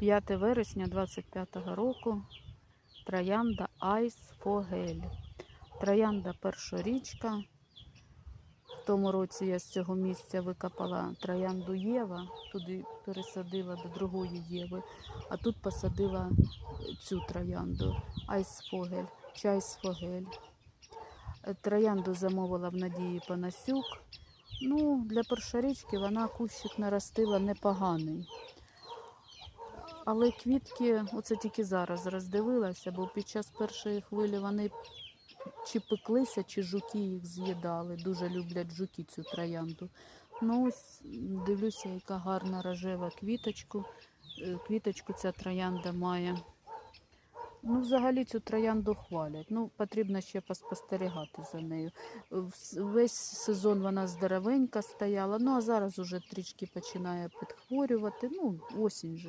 5 вересня 25-го року троянда Айс Фогель. Троянда першорічка. В тому році я з цього місця викопала троянду Єва, туди пересадила до другої Єви, а тут посадила цю троянду Айсфогель, Чайсфогель. Е, Троянду замовила в Надії Панасюк. Ну, для першорічки вона кущик наростила непоганий. Але квітки, оце тільки зараз роздивилася, бо під час першої хвилі вони чи пеклися, чи жуки їх з'їдали. Дуже люблять жуки цю троянду. Ну ось дивлюся, яка гарна рожева квіточку. Е, Квіточку ця троянда має. Ну, взагалі цю троянду хвалять. Ну, потрібно ще поспостерігати за нею. Весь сезон вона здоровенька стояла, ну а зараз уже трішки починає підхворювати. Ну, осінь же.